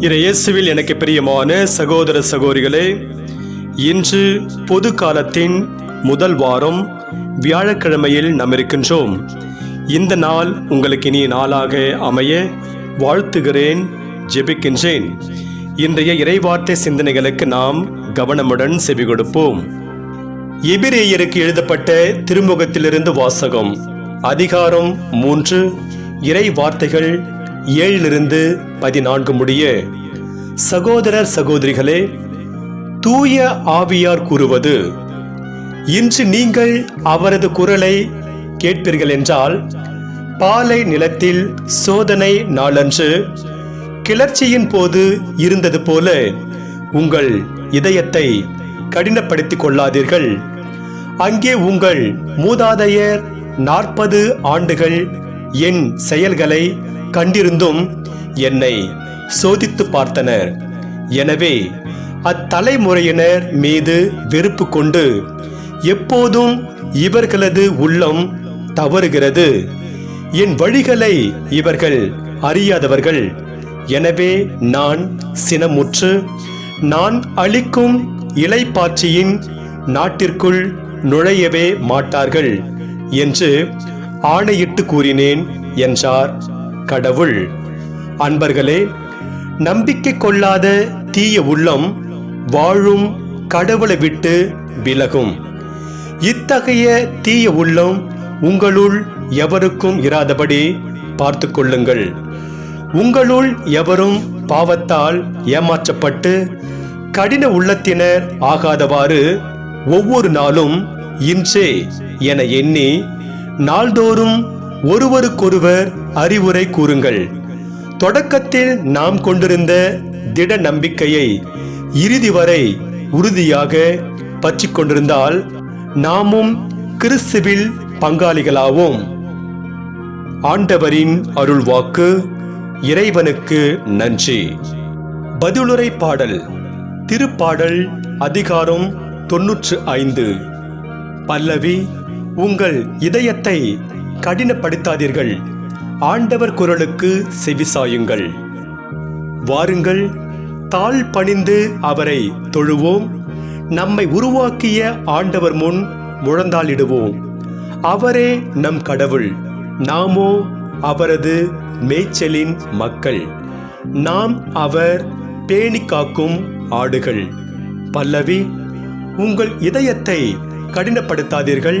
இயேசுவில் எனக்கு பிரியமான சகோதர சகோதரிகளே இன்று பொது காலத்தின் முதல் வாரம் வியாழக்கிழமையில் நாம் இருக்கின்றோம். இந்த நாள் உங்களுக்கு இனிய நாளாக அமைய வாழ்த்துகிறேன் ஜெபிக்கின்றேன். இன்றைய இறைவார்த்தை சிந்தனைகளுக்கு நாம் கவனமுடன் செவி கொடுப்போம் எபிரேயருக்கு எழுதப்பட்ட திருமுகத்திலிருந்து வாசகம் அதிகாரம் மூன்று இறை வார்த்தைகள் ஏழிலிருந்து பதினான்கு முடிய சகோதரர் சகோதரிகளே தூய ஆவியார் கூறுவது இன்று நீங்கள் அவரது குரலை கேட்பீர்கள் என்றால் பாலை நிலத்தில் சோதனை நாளன்று கிளர்ச்சியின் போது இருந்தது போல உங்கள் இதயத்தை கடினப்படுத்திக் கொள்ளாதீர்கள். அங்கே உங்கள் மூதாதையர் நாற்பது ஆண்டுகள் என் செயல்களை கண்டிருந்தும் என்னை சோதித்து பார்த்தனர். எனவே அத்தலைமுறையினர் மீது வெறுப்பு கொண்டு எப்போதும் இவர்களது உள்ளம் தவறுகிறது. என் வழிகளை இவர்கள் அறியாதவர்கள். எனவே நான் சினமுற்று நான் அளிக்கும் இலைப்பாட்சியின் நாட்டிற்குள் நுழையவே மாட்டார்கள் என்று ஆணையிட்டு கூறினேன் என்றார். கடவுள் அன்பர்களே நம்பிக்கை கொள்ளாத தீய உள்ளம் வாழும் கடவுளை விட்டு விலகும். இத்தகைய தீய உள்ளம் உங்களுள் எவருக்கும் இராதபடி பார்த்து கொள்ளுங்கள். உங்களுள் எவரும் பாவத்தால் ஏமாற்றப்பட்டு கடின உள்ளத்தினர் ஆகாதவாறு ஒவ்வொரு நாளும் இன்றே என எண்ணி நாள்தோறும் ஒருவருக்கொருவர் அறிவுரை கூறுங்கள். தொடக்கத்தில் நாம் கொண்டிருந்த திட நம்பிக்கையை இறுதி வரை உறுதியாக பற்றி கொண்டிருந்தால் நாமும் கிறிஸ்துவில் பங்காளிகளாவோம். ஆண்டவரின் அருள்வாக்கு இறைவனுக்கு நன்றி. பதிலுரை பாடல் திருப்பாடல் அதிகாரம் தொன்னூற்று ஐந்து. பல்லவி உங்கள் இதயத்தை கடினப்படுத்தாதீர்கள். ஆண்டவர் குரலுக்கு செவிசாயுங்கள். வாருங்கள் தாழ் பணிந்து அவரை தொழுவோம். நம்மை உருவாக்கிய ஆண்டவர் முன் முழந்தாளிடுவோம். அவரே நம் கடவுள். நாமோ அவரது மேய்ச்சலின் மக்கள். நாம் அவர் பேணி காக்கும் ஆடுகள். பல்லவி உங்கள் இதயத்தை கடினப்படுத்தாதீர்கள்.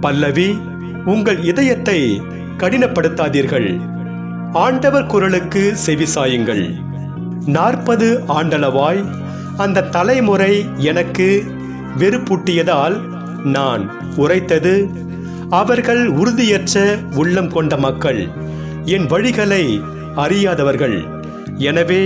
பல்லவி உங்கள் இதயத்தை கடினப்படுத்தாதீர்கள். ஆண்டவர் குரலுக்கு செவிசாயுங்கள் நாற்பது ஆண்டளவாய் அந்த தலைமுறை எனக்கு வெறுப்பூட்டியதால் நான் உரைத்தது அவர்கள் உறுதியற்ற உள்ளம் கொண்ட மக்கள் என் வழிகளை அறியாதவர்கள். எனவே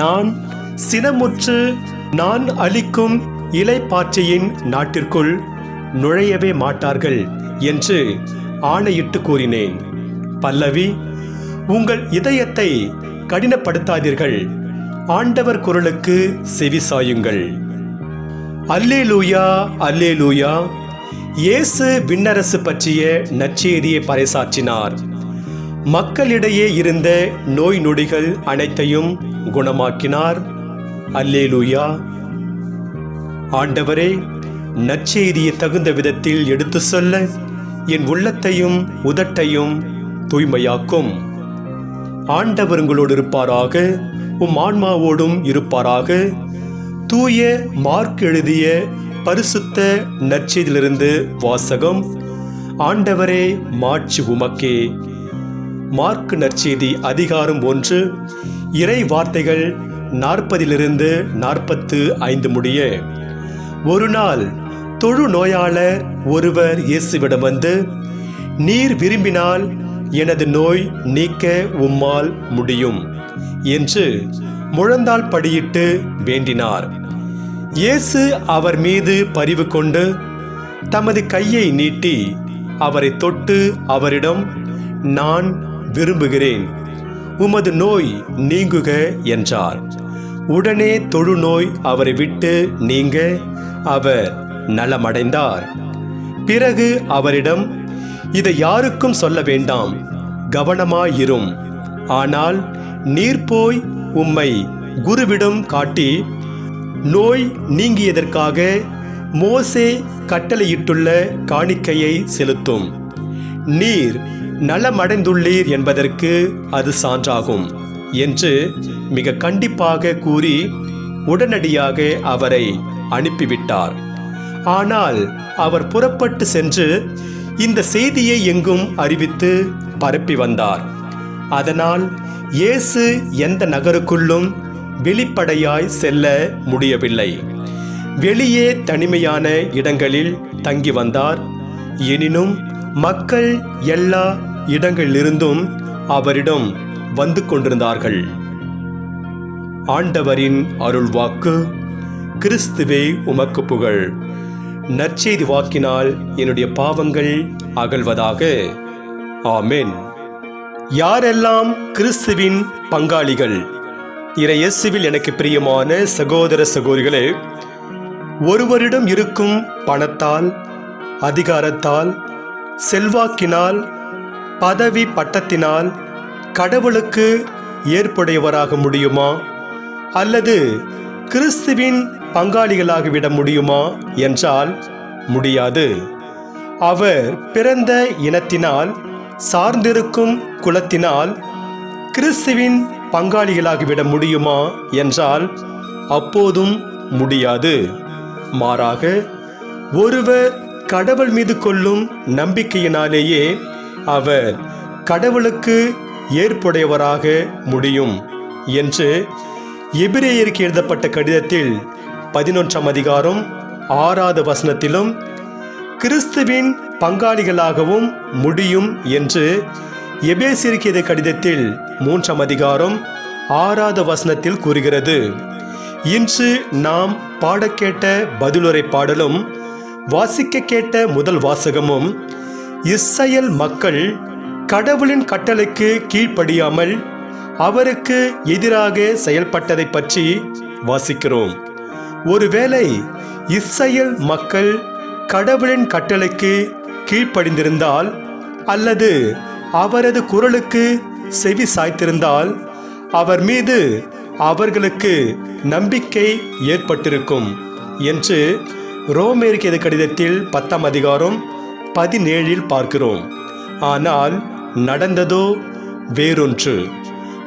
நான் சினமுற்று நான் அளிக்கும் இலைப்பாற்றியின் நாட்டிற்குள் நுழையவே மாட்டார்கள் என்று ஆணையிட்டு கூறினேன். பல்லவி உங்கள் இதயத்தை கடினப்படுத்தாதீர்கள். ஆண்டவர் குரலுக்கு செவிசாயுங்கள் அல்லேலூயா அல்லேலூயா. இயேசு விண்ணரசு பற்றிய நற்செய்தியை பறைசாற்றினார். மக்களிடையே இருந்த நோய் நொடிகள் அனைத்தையும் குணமாக்கினார். அல்லேலூயா. ஆண்டவரே நற்செய்தியை தகுந்த விதத்தில் எடுத்து சொல்ல என் உள்ளத்தையும் உதட்டையும் தூய்மையாக்கும். ஆண்டவர் உங்களோடு இருப்பாராக உம் ஆன்மாவோடும் இருப்பாராக. தூய மார்க் எழுதிய பரிசுத்த நற்செய்தியிலிருந்து வாசகம் ஆண்டவரே மாட்சி உமக்கே. மார்க் நற்செய்தி அதிகாரம் ஒன்று இறை வார்த்தைகள் நாற்பதிலிருந்து நாற்பத்து ஐந்து முடிய ஒரு நாள் தொழு நோயாளர் ஒருவர் இயேசுவிடம் வந்து நீர் விரும்பினால் எனது நோய் நீக்க உம்மால் முடியும் என்று முழந்தாள் படியிட்டு வேண்டினார். இயேசு அவர் மீது பரிவு கொண்டு தமது கையை நீட்டி அவரை தொட்டு அவரிடம் நான் விரும்புகிறேன். உமது நோய் நீங்குக என்றார். உடனே தொழுநோய் அவரை விட்டு நீங்க அவர் நலமடைந்தார். பிறகு அவரிடம் இதை யாருக்கும் சொல்ல வேண்டாம் கவனமாயிரும். ஆனால் நீர் போய் உம்மை குருவிடம் காட்டி நோய் நீங்கியதற்காக மோசே கட்டளையிட்டுள்ள காணிக்கையை செலுத்தும். நீர் நலமடைந்துள்ளீர் என்பதற்கு அது சான்றாகும் என்று மிக கண்டிப்பாக கூறி உடனடியாக அவரை அனுப்பிவிட்டார். ஆனால் அவர் புறப்பட்டு சென்று இந்த செய்தியை எங்கும் அறிவித்து பரப்பி வந்தார். அதனால் இயேசு எந்த நகருக்குள்ளும் வெளிப்படையாய் செல்ல முடியவில்லை. வெளியே தனிமையான இடங்களில் தங்கி வந்தார். எனினும் மக்கள் எல்லா இடங்களிலிருந்தும் அவரிடம் வந்து கொண்டிருந்தார்கள். ஆண்டவரின் அருள்வாக்கு கிறிஸ்துவே உமக்கு புகழ். நற்செய்தி வாக்கினால் என்னுடைய பாவங்கள் அகல்வதாக. ஆமேன். யாரெல்லாம் கிறிஸ்துவின் பங்காளிகள் இறையேசுவில் எனக்கு பிரியமான சகோதர சகோதரிகளே ஒருவரிடம் இருக்கும் பணத்தால் அதிகாரத்தால் செல்வாக்கினால் பதவி பட்டத்தினால் கடவுளுக்கு ஏற்புடையவராக முடியுமா? அல்லது கிறிஸ்துவின் பங்காளிகளாகிவிட முடியுமா என்றால் முடியாது. அவர் பிறந்த இனத்தினால் சார்ந்திருக்கும் குலத்தினால் கிறிஸ்துவின் பங்காளிகளாகிவிட முடியுமா என்றால் அப்போதும் முடியாது. மாறாக ஒருவர் கடவுள் மீது கொள்ளும் நம்பிக்கையினாலேயே அவர் கடவுளுக்கு ஏற்புடையவராக முடியும் என்று எபிரேயருக்கு எழுதப்பட்ட கடிதத்தில் பதினொன்றாம் அதிகாரம் ஆறாவது வசனத்திலும் கிறிஸ்துவின் பங்காளிகளாகவும் முடியும் என்று எபேசிற்கு கடிதத்தில் மூன்றாம் அதிகாரம் ஆறாவது வசனத்தில் கூறுகிறது. இன்று நாம் பாடக்கேட்ட பதிலுரை பாடலும் வாசிக்க கேட்ட முதல் வாசகமும் இஸ்ரேல் மக்கள் கடவுளின் கட்டளைக்கு கீழ்ப்படியாமல் அவருக்கு எதிராக செயல்பட்டதை பற்றி வாசிக்கிறோம். ஒருவேளை இஸ்ரேல் மக்கள் கடவுளின் கட்டளைக்கு கீழ்ப்படிந்திருந்தால் அல்லது அவரது குரலுக்கு செவி சாய்த்திருந்தால் அவர் மீது அவர்களுக்கு நம்பிக்கை ஏற்பட்டிருக்கும் என்று ரோமேற்கு கடிதத்தில் பத்தாம் அதிகாரம் பதினேழில் பார்க்கிறோம். ஆனால் நடந்ததோ வேறொன்று.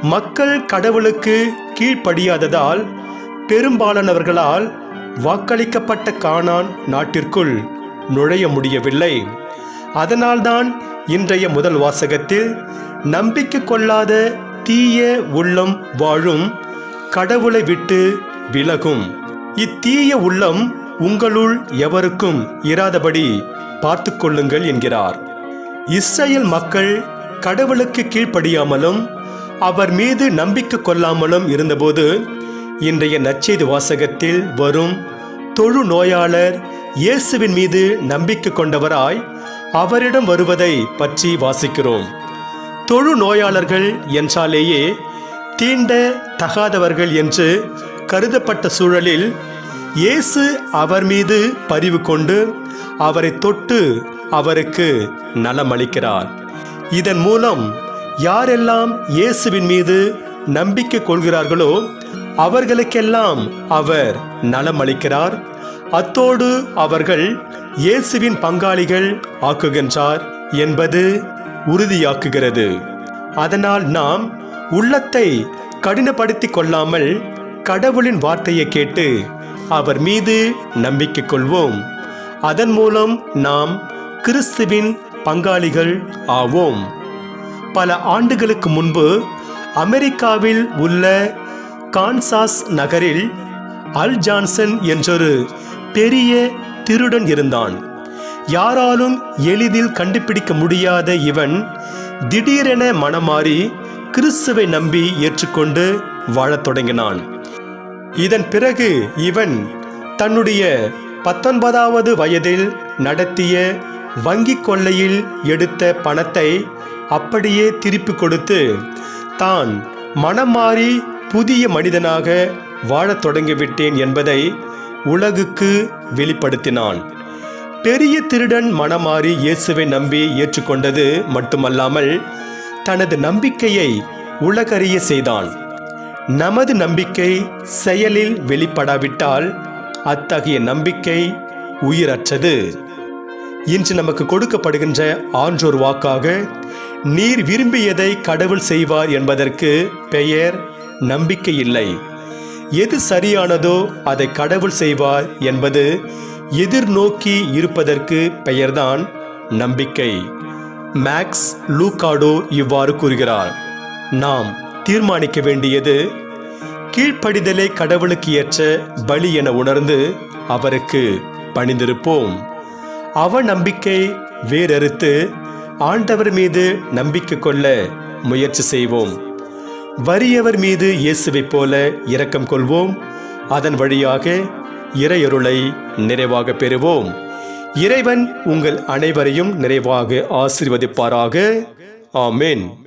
மக்கள் கடவுளுக்கு கீழ்ப்படியாததால் பெரும்பாலானவர்களால் வாக்களிக்கப்பட்ட கானான் நாட்டிற்குள் நுழைய முடியவில்லை. அதனால்தான் இன்றைய முதல் வாசகத்தில் நம்பிக்கை கொள்ளாத தீய உள்ளம் வாழும் கடவுளை விட்டு விலகும். இத்தீய உள்ளம் உங்களுள் எவருக்கும் இராதபடி பார்த்து கொள்ளுங்கள் என்கிறார். இஸ்ரேல் மக்கள் கடவுளுக்கு கீழ்ப்படியாமலும் அவர் மீது நம்பிக்கை கொள்ளாமலும் இருந்தபோது இன்றைய நற்செய்தி வாசகத்தில் வரும் தொழு நோயாளர் இயேசுவின் மீது நம்பிக்கை கொண்டவராய் அவரிடம் வருவதை பற்றி வாசிக்கிறோம். தொழு நோயாளர்கள் என்றாலேயே தீண்ட தகாதவர்கள் என்று கருதப்பட்ட சூழலில் இயேசு அவர் மீது பரிவு கொண்டு அவரை தொட்டு அவருக்கு நலமளிக்கிறார். இதன் மூலம் யாரெல்லாம் இயேசுவின் மீது நம்பிக்கை கொள்கிறார்களோ அவர்களுக்கெல்லாம் அவர் நலமளிக்கிறார். அத்தோடு அவர்கள் இயேசுவின் பங்காளிகள் ஆக்குகின்றார் என்பது உறுதியாக்குகிறது. அதனால் நாம் உள்ளத்தை கடினப்படுத்திக் கொள்ளாமல் கடவுளின் வார்த்தையை கேட்டு அவர் மீது நம்பிக்கை கொள்வோம். அதன் மூலம் நாம் கிறிஸ்துவின் பங்காளிகள் ஆவோம். பல ஆண்டுகளுக்கு முன்பு அமெரிக்காவில் உள்ள கான்சாஸ் நகரில் அல் ஜான்சன் என்றொரு பெரிய திருடன் இருந்தான். யாராலும் எளிதில் கண்டுபிடிக்க முடியாத இவன் திடீரென மனமாறி கிறிஸ்துவை நம்பி ஏற்றுக்கொண்டு வாழத் தொடங்கினான். இதன் பிறகு இவன் தன்னுடைய பத்தொன்பதாவது வயதில் நடத்திய வங்கிக் கொள்ளையில் எடுத்த பணத்தை அப்படியே திருப்பி கொடுத்து தான் மனம் மாறி புதிய மனிதனாக வாழத் தொடங்கிவிட்டேன் என்பதை உலகுக்கு வெளிப்படுத்தினான். பெரிய திருடன் மனமாறி இயேசுவை நம்பி ஏற்றுக்கொண்டது மட்டுமல்லாமல் தனது நம்பிக்கையை உலகறிய செய்தான். நமது நம்பிக்கை செயலில் வெளிப்படாவிட்டால் அத்தகைய நம்பிக்கை உயிரற்றது. இன்று நமக்கு கொடுக்கப்படுகின்ற ஆன்றோர் வாக்காக நீர் விரும்பியதை கடவுள் செய்வார் என்பதற்கு பெயர் நம்பிக்கை இல்லை எது சரியானதோ அதை கடவுள் செய்வார் என்பது எதிர்நோக்கி இருப்பதற்கு பெயர்தான் நம்பிக்கை. மேக்ஸ் லூகாடோ இவ்வாறு கூறுகிறார் நாம் தீர்மானிக்க வேண்டியது கீழ்ப்படிதலை கடவுளுக்கு ஏற்ற பலி என உணர்ந்து அவருக்கு பணிந்திருப்போம். அவ நம்பிக்கை வேறறுத்து ஆண்டவர் மீது நம்பிக்கை கொள்ள முயற்சி செய்வோம். வறியவர் மீது இயேசுவைப் போல இரக்கம் கொள்வோம். அதன் வழியாக இறையருளை நிறைவாக பெறுவோம். இறைவன் உங்கள் அனைவரையும் நிறைவாக ஆசிர்வதிப்பாராக. ஆமேன்.